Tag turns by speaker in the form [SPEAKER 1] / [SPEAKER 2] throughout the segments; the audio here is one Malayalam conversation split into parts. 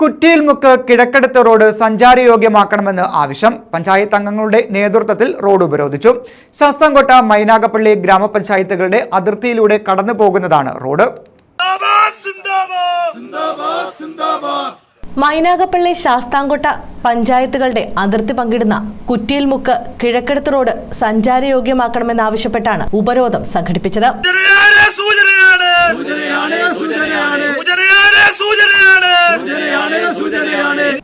[SPEAKER 1] കുറ്റിയിൽമുക്ക് കിഴക്കടുത്ത് റോഡ് സഞ്ചാരയോഗ്യമാക്കണമെന്ന് ആവശ്യം. പഞ്ചായത്ത് അംഗങ്ങളുടെ നേതൃത്വത്തിൽ റോഡ് ഉപരോധിച്ചു. ശാസ്താംകോട്ട മൈനാഗപ്പള്ളി ഗ്രാമപഞ്ചായത്തുകളുടെ അതിർത്തിയിലൂടെ കടന്നു പോകുന്നതാണ് റോഡ്
[SPEAKER 2] മൈനാഗപ്പള്ളി ശാസ്താംകോട്ട പഞ്ചായത്തുകളുടെ അതിർത്തി പങ്കിടുന്ന കുറ്റിയിൽമുക്ക് കിഴക്കെടുത്ത് റോഡ് സഞ്ചാരയോഗ്യമാക്കണമെന്നാവശ്യപ്പെട്ടാണ് ഉപരോധം സംഘടിപ്പിച്ചത്.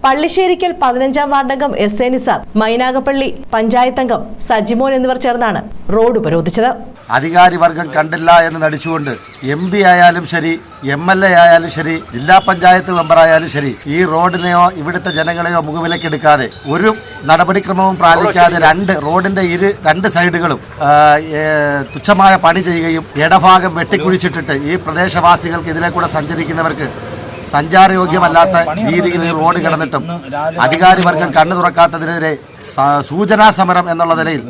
[SPEAKER 2] പള്ളിശ്ശേരിക്കൽ പതിനഞ്ചാം വാർഡംഗം എസ് എ നിസാർ മൈനാഗപ്പള്ളി പഞ്ചായത്ത് അംഗം സജിമോൻ എന്നിവർ ചേർന്നാണ് റോഡ് ഉപരോധിച്ചത്.
[SPEAKER 3] അധികാരി വർഗം കണ്ടില്ല എന്ന് നടിച്ചുകൊണ്ട് എം പി ആയാലും ശരി എം എൽ എ ആയാലും ശരി ജില്ലാ പഞ്ചായത്ത് മെമ്പറായാലും ശരി ഈ റോഡിനെയോ ഇവിടുത്തെ ജനങ്ങളെയോ മുഖവിലക്കെടുക്കാതെ ഒരു നടപടിക്രമവും പാലിക്കാതെ രണ്ട് റോഡിന്റെ ഇരു രണ്ട് സൈഡുകളും തുച്ഛമായ പണി ചെയ്യുകയും ഇടഭാഗം വെട്ടിക്കുഴിച്ചിട്ടിട്ട് ഈ പ്രദേശവാസികൾക്ക് ഇതിലെ കൂടെ സഞ്ചരിക്കുന്നവർക്ക് സഞ്ചാരയോഗ്യമല്ലാത്ത രീതിയിൽ റോഡ് കിടന്നിട്ടും അധികാരിവർഗം കണ്ണു തുറക്കാത്തതിനെതിരെ സൂചനാ സമരം എന്നുള്ള നിലയിൽ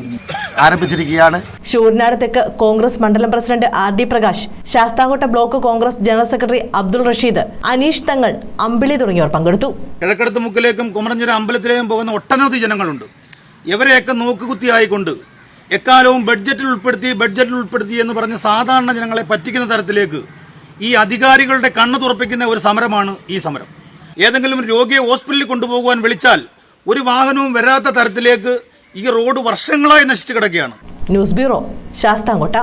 [SPEAKER 3] ആരംഭിച്ചിരിക്കുകയാണ്.
[SPEAKER 2] ഷൂർനാട് തെക്ക് കോൺഗ്രസ് മണ്ഡലം president R D Prakash Sasthamkotta block Congress general secretary Abdul Rasheed Aneesh Thangal Ambili തുടങ്ങിയവർ പങ്കെടുത്തു.
[SPEAKER 4] കിഴക്കടത്ത് മുക്കിലേക്കും കുമരഞ്ഞിര അമ്പലത്തിലേക്കും പോകുന്ന ഒട്ടനവധി ജനങ്ങളുണ്ട്. ഇവരെയൊക്കെ നോക്കുകുത്തിയായിക്കൊണ്ട് എക്കാലവും ബഡ്ജറ്റിൽ ഉൾപ്പെടുത്തി ബഡ്ജറ്റിൽ ഉൾപ്പെടുത്തി എന്ന് പറഞ്ഞ് സാധാരണ ജനങ്ങളെ പറ്റിക്കുന്ന തരത്തിലേക്ക് ഈ അധികാരികളുടെ കണ്ണു തുറപ്പിക്കുന്ന ഒരു സമരമാണ് ഈ സമരം. ഏതെങ്കിലും രോഗിയെ ഹോസ്പിറ്റലിൽ കൊണ്ടുപോകുവാൻ വിളിച്ചാൽ ഒരു വാഹനവും വരാത്ത തരത്തിലേക്ക് ഈ റോഡ് വർഷങ്ങളായി നശിച്ചു കിടക്കുകയാണ്.
[SPEAKER 2] News bureau Sasthamkotta.